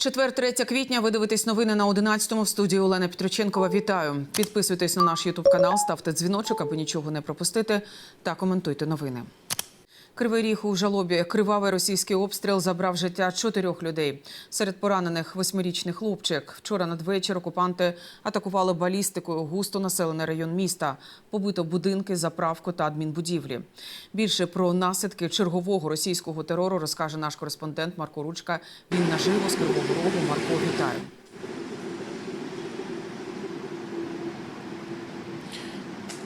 Четвер, 3 квітня. Ви дивитесь новини на 11-му. В студії Олена Петроченкова. Вітаю. Підписуйтесь на наш ютуб канал, ставте дзвіночок, аби нічого не пропустити, та коментуйте новини. Кривий ріг у жалобі. Кривавий російський обстріл забрав життя чотирьох людей. Серед поранених восьмирічний хлопчик. Вчора надвечір окупанти атакували балістикою густо населений район міста. Побито будинки, заправку та адмінбудівлі. Більше про наслідки чергового російського терору розкаже наш кореспондент Марко Ручка. Він наживо з Кривого Рогу. Марко, вітаю.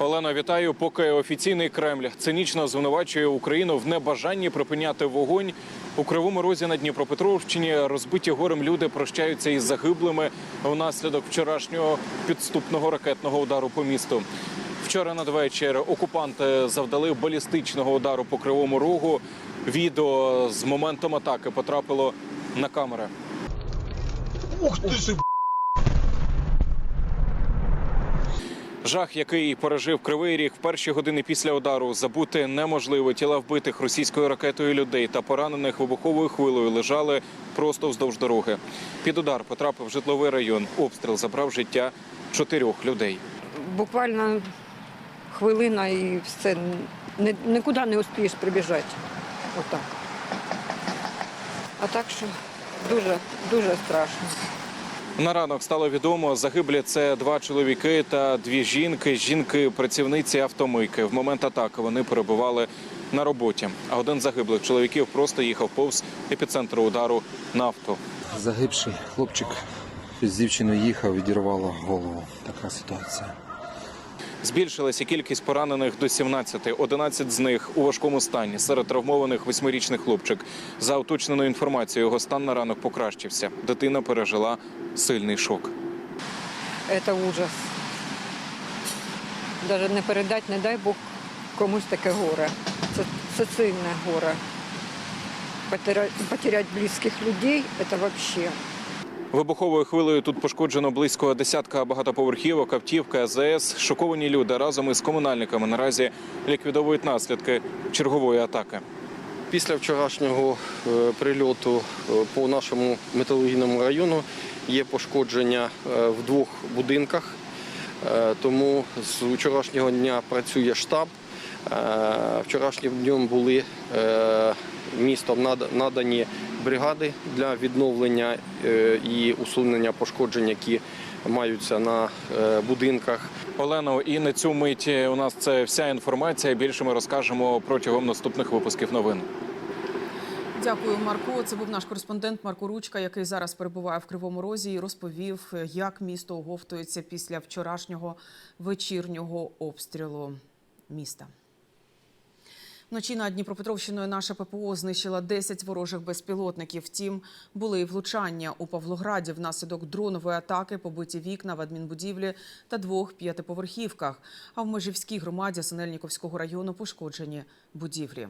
Олена, вітаю. Поки офіційний Кремль цинічно звинувачує Україну в небажанні припиняти вогонь у кривому розі на Дніпропетровщині. Розбиті горем люди прощаються із загиблими внаслідок вчорашнього підступного ракетного удару по місту. Вчора надвечір окупанти завдали балістичного удару по кривому рогу. Відео з моментом атаки потрапило на камери. Ух ти ж! Жах, який пережив Кривий Ріг в перші години після удару, забути неможливо. Тіла вбитих російською ракетою людей та поранених вибуховою хвилею лежали просто вздовж дороги. Під удар потрапив житловий район. Обстріл забрав життя чотирьох людей. буквально хвилина і все. Нікуди не успієш прибіжати. Отак. А так що дуже, дуже страшно. На ранок стало відомо, загиблі це два чоловіки та дві жінки. Жінки працівниці автомийки. В момент атаки вони перебували на роботі. А один загиблих чоловіків просто їхав повз епіцентру удару на авто. Загибший хлопчик з дівчиною їхав, відірвало голову. Така ситуація. Збільшилася кількість поранених до 17. 11 з них у важкому стані. Серед травмованих восьмирічний хлопчик. За уточненою інформацією, його стан на ранок покращився. Дитина пережила сильний шок. Це ужас. Навіть не передати, не дай Бог комусь таке горе. Це, це сильне горе. Потерять близьких людей це взагалі. Вибуховою хвилею тут пошкоджено близько десятка багатоповерхівок, автівка, АЗС. Шоковані люди разом із комунальниками наразі ліквідовують наслідки чергової атаки. Після вчорашнього е, прильоту е, по нашому металургійному району є пошкодження е, в двох будинках. Тому з вчорашнього дня працює штаб. Вчорашнім днем були містом над- надані бригади для відновлення е, і усунення пошкоджень, які маються на е, будинках. Олено, і на цю мить у нас це вся інформація. Більше ми розкажемо протягом наступних випусків новин. Дякую, Марко. Це був наш кореспондент Марко Ручка, який зараз перебуває в Кривому Розі і розповів, як місто оговтується після вчорашнього вечірнього обстрілу міста. Вночі над Дніпропетровщиною наша ППО знищила 10 ворожих безпілотників. Втім, були і влучання у Павлограді внаслідок дронової атаки, побиті вікна в адмінбудівлі та двох п'ятиповерхівках. А в Межівській громаді Синельніковського району пошкоджені будівлі.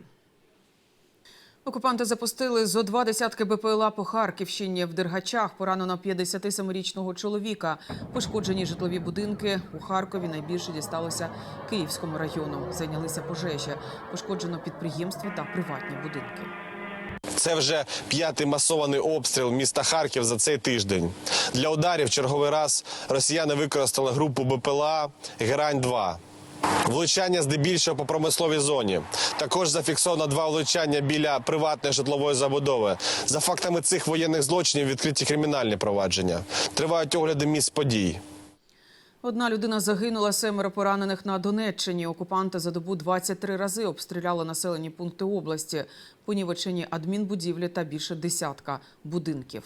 Окупанти запустили зо два десятки БПЛА по Харківщині. В Дергачах поранено 57-річного чоловіка. Пошкоджені житлові будинки у Харкові найбільше дісталося Київському району. Зайнялися пожежі. Пошкоджено підприємства та приватні будинки. Це вже п'ятий масований обстріл міста Харків за цей тиждень. Для ударів черговий раз росіяни використали групу БПЛА Герань-2. Влучання здебільшого по промисловій зоні. Також зафіксовано два влучання біля приватної житлової забудови. За фактами цих воєнних злочинів відкриті кримінальні провадження. Тривають огляди місць подій. Одна людина загинула, семеро поранених на Донеччині. Окупанти за добу 23 рази обстріляли населені пункти області, понівечені адмінбудівлі та більше десятка будинків.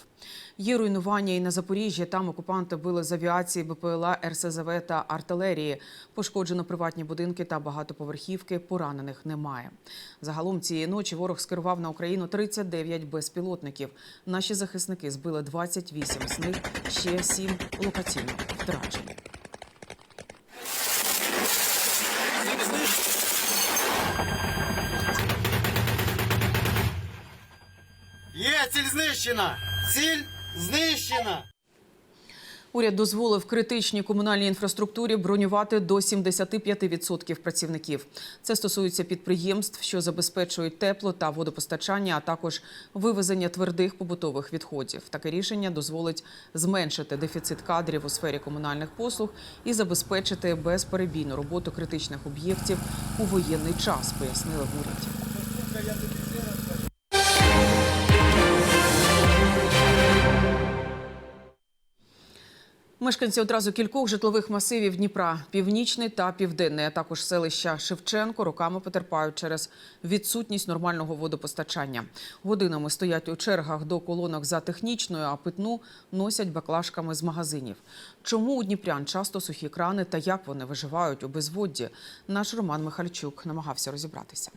Є руйнування і на Запоріжжі. Там окупанти били з авіації, БПЛА, РСЗВ та артилерії. Пошкоджено приватні будинки та багатоповерхівки. Поранених немає. Загалом цієї ночі ворог скерував на Україну 39 безпілотників. Наші захисники збили 28, з них ще 7 локаційно втрачені. Є ціль знищена! Ціль знищена! Уряд дозволив критичній комунальній інфраструктурі бронювати до 75% працівників. Це стосується підприємств, що забезпечують тепло та водопостачання, а також вивезення твердих побутових відходів. Таке рішення дозволить зменшити дефіцит кадрів у сфері комунальних послуг і забезпечити безперебійну роботу критичних об'єктів у воєнний час, пояснили в уряді. Мешканці одразу кількох житлових масивів Дніпра, північний та південний, а також селища Шевченко, роками потерпають через відсутність нормального водопостачання. Годинами стоять у чергах до колонок за технічною, а питну носять баклажками з магазинів. Чому у Дніпрян часто сухі крани та як вони виживають у безводді? Наш Роман Михальчук намагався розібратися.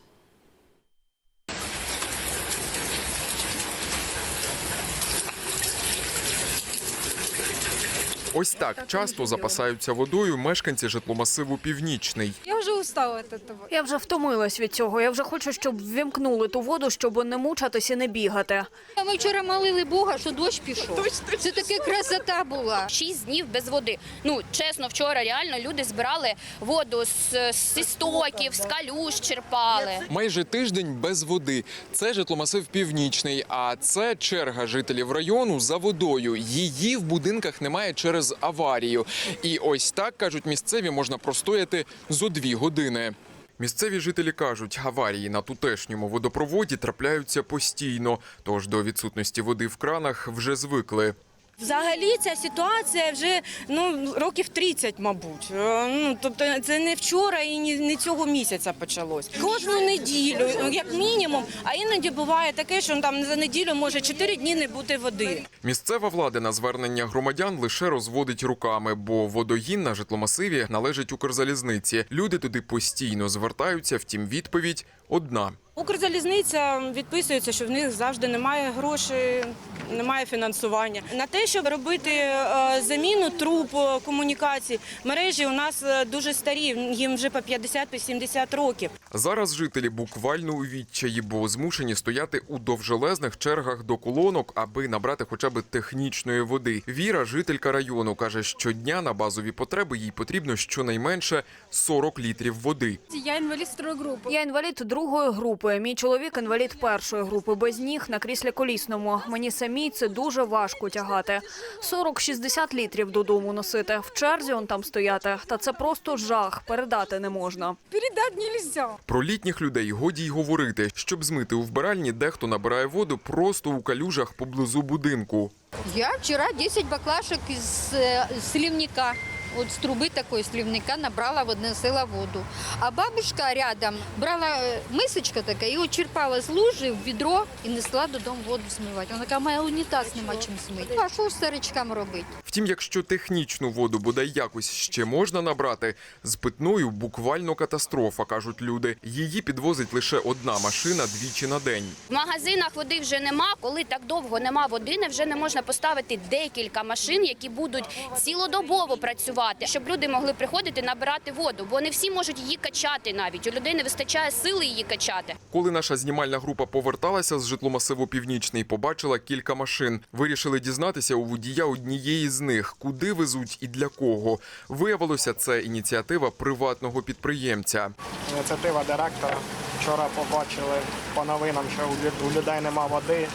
Ось так часто запасаються водою мешканці житломасиву Північний. Я вже устала від цього. Я вже втомилась від цього. Я вже хочу, щоб ввімкнули ту воду, щоб не мучатись і не бігати. Ми вчора молили Бога, що дощ пішов. Це така красота була. Шість днів без води. Ну чесно, вчора реально люди збирали воду з, з істоків, з калюш черпали. Майже тиждень без води. Це житломасив Північний, а це черга жителів району за водою. Її в будинках немає через аварію. І ось так кажуть місцеві, можна простояти зо дві години. Місцеві жителі кажуть, аварії на тутешньому водопроводі трапляються постійно, тож до відсутності води в кранах вже звикли. Взагалі ця ситуація вже ну років 30, мабуть. Е, Ну тобто це не вчора і не, цього місяця почалось. Кожну неділю, як мінімум, а іноді буває таке, що там за неділю може 4 дні не бути води. Місцева влада на звернення громадян лише розводить руками, бо водогін на житломасиві належить Укрзалізниці. Люди туди постійно звертаються, втім відповідь одна. Укрзалізниця відписується, що в них завжди немає грошей, немає фінансування. На те, щоб робити е, заміну труб е, комунікацій, мережі у нас е, дуже старі, їм вже по 50-70 років. Зараз жителі буквально у відчаї, бо змушені стояти у довжелезних чергах до колонок, аби набрати хоча б технічної води. Віра, жителька району, каже, щодня на базові потреби їй потрібно щонайменше 40 літрів води. Я інвалід старої групи. Я інвалід другої групи. Мій чоловік інвалід першої групи, без ніг на кріслі колісному. Мені самій це дуже важко тягати. 40-60 літрів додому носити. В черзі он там стояти. Та це просто жах. Передати не можна. Передати нельзя. Про літніх людей годі й говорити. Щоб змити у вбиральні, дехто набирає воду просто у калюжах поблизу будинку. Я вчора 10 баклашок із е, сливника. От з труби такої слівника набрала, відносила воду. А бабушка рядом брала е, мисочка така і очерпала з лужи в відро і несла додому воду змивати. Вона каже, має унітаз нема чим змити. А що старичкам робити? Втім, якщо технічну воду бодай якось ще можна набрати, з питною буквально катастрофа, кажуть люди. Її підвозить лише одна машина двічі на день. В магазинах води вже нема. Коли так довго нема води, не вже не можна поставити декілька машин, які будуть цілодобово працювати, щоб люди могли приходити набирати воду, бо не всі можуть її качати навіть. У людей не вистачає сили її качати. Коли наша знімальна група поверталася з житломасиву Північний, побачила кілька машин. Вирішили дізнатися у водія однієї з них, куди везуть і для кого. Виявилося, це ініціатива приватного підприємця. ініціатива директора. Вчора побачили по новинам, що у людей нема води.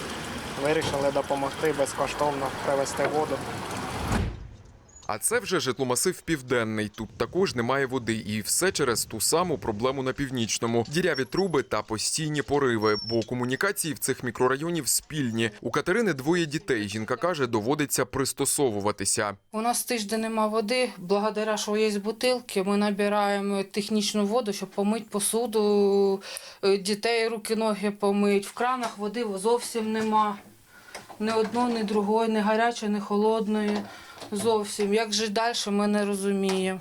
Вирішили допомогти безкоштовно привезти воду. А це вже житломасив південний. Тут також немає води, і все через ту саму проблему на північному. Діряві труби та постійні пориви, бо комунікації в цих мікрорайонів спільні. У Катерини двоє дітей. Жінка каже, доводиться пристосовуватися. У нас тиждень нема води. Благодаря, що є бутилки, ми набираємо технічну воду, щоб помити посуду, е, дітей руки, ноги помити. В кранах води зовсім нема. Ні одної, ні другої, ні гарячої, ні холодної. Зовсім. Як же далі, ми не розуміємо.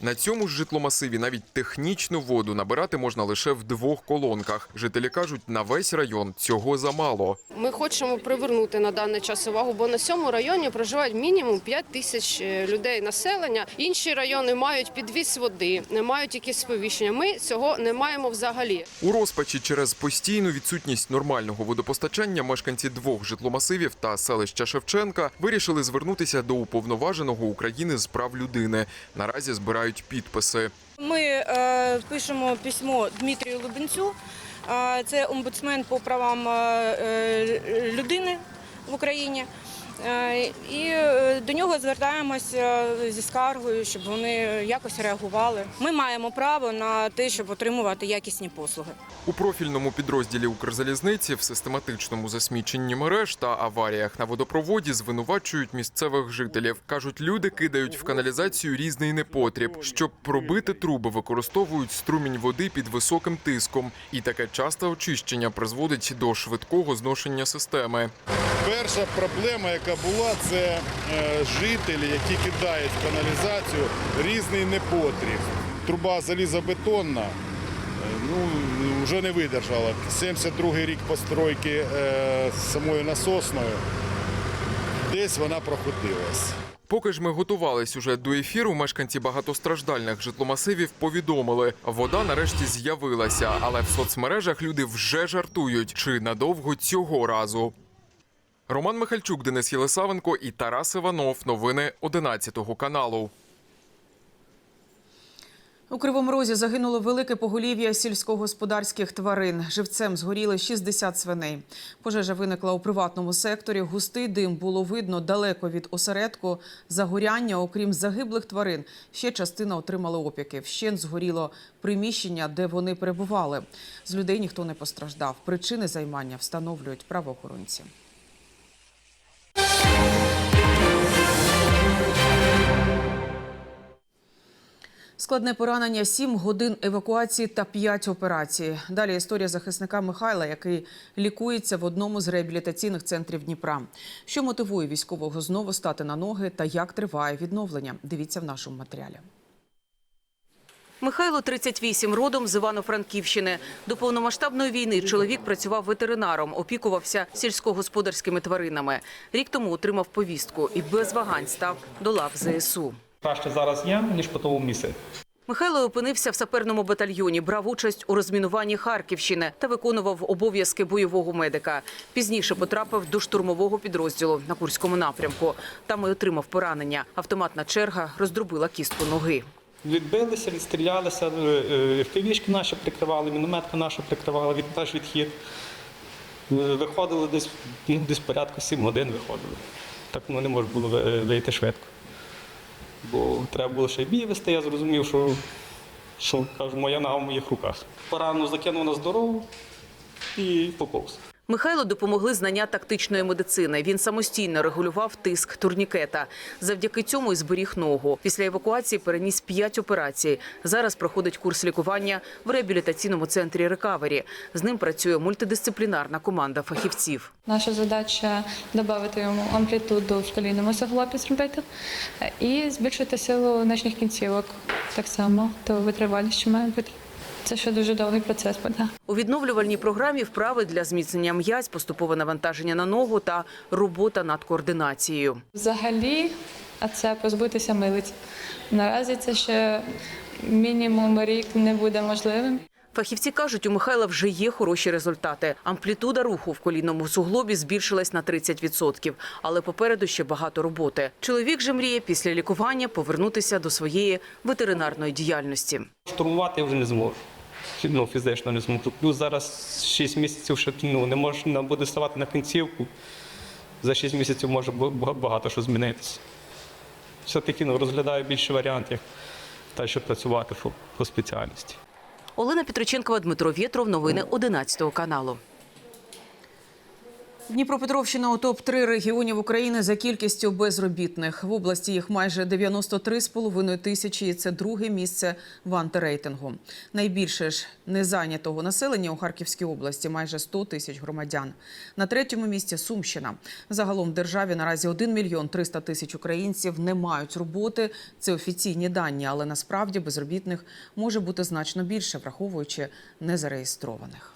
На цьому ж житломасиві навіть технічну воду набирати можна лише в двох колонках. Жителі кажуть, на весь район цього замало. Ми хочемо привернути на даний час увагу, бо на цьому районі проживають мінімум 5 тисяч е, людей населення. Інші райони мають підвіз води, не мають якісь сповіщення. Ми цього не маємо взагалі. У розпачі через постійну відсутність нормального водопостачання мешканці двох житломасивів та селища Шевченка вирішили звернутися до уповноваженого України з прав людини. Наразі збирають підписи. Ми е, пишемо письмо Дмитрію Лубенцю. Е, це омбудсмен по правам е, е, людини в Україні. Е, І е, до нього звертаємося зі скаргою, щоб вони якось реагували. Ми маємо право на те, щоб отримувати якісні послуги. У профільному підрозділі Укрзалізниці в систематичному засміченні мереж та аваріях на водопроводі звинувачують місцевих жителів. кажуть, люди кидають в каналізацію різний непотріб. Щоб пробити труби, використовують струмінь води під високим тиском, і таке часте очищення призводить до швидкого зношення системи. Перша проблема, яка була, це е, жителі, які кидають каналізацію різний непотріб. Труба залізобетонна, е, ну, вже не видержала. 72-й рік постройки е, самої насосної, десь вона прохотилась. Поки ж ми готувались уже до ефіру, мешканці багатостраждальних житломасивів повідомили, вода нарешті з'явилася, але в соцмережах люди вже жартують, чи надовго цього разу. Роман Михальчук, Денис Єлисавенко і Тарас Іванов. Новини 11 каналу. У Кривому Розі загинуло велике поголів'я сільськогосподарських тварин. Живцем згоріли 60 свиней. Пожежа виникла у приватному секторі. Густий дим було видно далеко від осередку загоряння. Окрім загиблих тварин, ще частина отримала опіки. Вщент згоріло приміщення, де вони перебували. З людей ніхто не постраждав. Причини займання встановлюють правоохоронці. Складне поранення, 7 годин евакуації та 5 операцій. Далі історія захисника Михайла, який лікується в одному з реабілітаційних центрів Дніпра. Що мотивує військового знову стати на ноги та як триває відновлення? Дивіться в нашому матеріалі. Михайло 38, родом з Івано-Франківщини. До повномасштабної війни чоловік працював ветеринаром, опікувався сільськогосподарськими тваринами. Рік тому отримав повістку і без вагань став до лав ЗСУ. Краще зараз я, ніж по тому місці. Михайло опинився в саперному батальйоні, брав участь у розмінуванні Харківщини та виконував обов'язки бойового медика. Пізніше потрапив до штурмового підрозділу на Курському напрямку. Там і отримав поранення. Автоматна черга роздробила кістку ноги. Відбилися, відстрілялися, впівішки наші прикривали, мінометка наша прикривала, від, наш відхід. Е, Виходили десь, десь порядку 7 годин виходили. Так ну, не можна було вийти швидко. Бо треба було ще й бій вести, я зрозумів, що, що кажу, моя нога в моїх руках. Порану закинув на здорову і поповз. Михайлу допомогли знання тактичної медицини. Він самостійно регулював тиск турнікета. Завдяки цьому і зберіг ногу. Після евакуації переніс п'ять операцій. Зараз проходить курс лікування в реабілітаційному центрі «Рекавері». З ним працює мультидисциплінарна команда фахівців. Наша задача додати йому амплітуду в колінному суглобі зробити і збільшити силу нижніх кінцівок. Так само, то витривалість що має бути. Це ще дуже довгий процес буде. У відновлювальній програмі вправи для зміцнення м'язь, поступове навантаження на ногу та робота над координацією. Взагалі, а це позбутися милиць. Наразі це ще мінімум рік не буде можливим. Фахівці кажуть, у Михайла вже є хороші результати. Амплітуда руху в колінному суглобі збільшилась на 30%, але попереду ще багато роботи. Чоловік же мріє після лікування повернутися до своєї ветеринарної діяльності. Штурмувати я вже не зможу. Ну, фізично не зможу. Плюс зараз 6 місяців ще ну, не можна буде ставати на кінцівку. За 6 місяців може багато що змінитися. Все-таки ну, розглядаю більше варіантів, та щоб працювати по, по спеціальності. Олена Петриченкова, Дмитро Вєтров. Новини 11 каналу. Дніпропетровщина у топ 3 регіонів України за кількістю безробітних. В області їх майже 93,5 тисячі. і Це друге місце в антирейтингу. Найбільше ж незайнятого населення у Харківській області майже 100 тисяч громадян. На третьому місці Сумщина. Загалом в державі наразі 1 мільйон 300 тисяч українців не мають роботи. Це офіційні дані, але насправді безробітних може бути значно більше, враховуючи незареєстрованих.